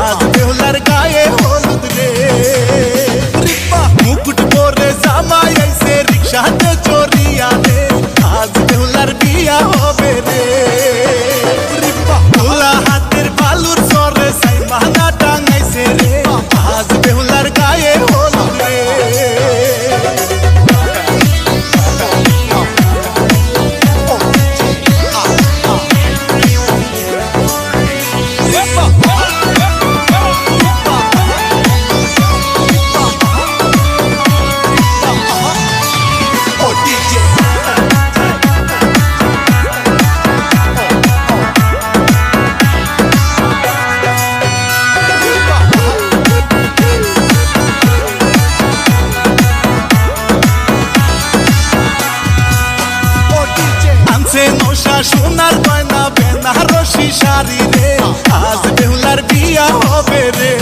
আজ দেহলার গায়ে হলুদ রে। রিপা মুকুট পরে জামাই আইসে রিক্সাতে চড়িয়া রে আজ দেহলার বিয়া হবে পয়সা সোনার গয়না বেনারসি শাড়ি রে। আজ বেহুলার বিয়া হবে রে।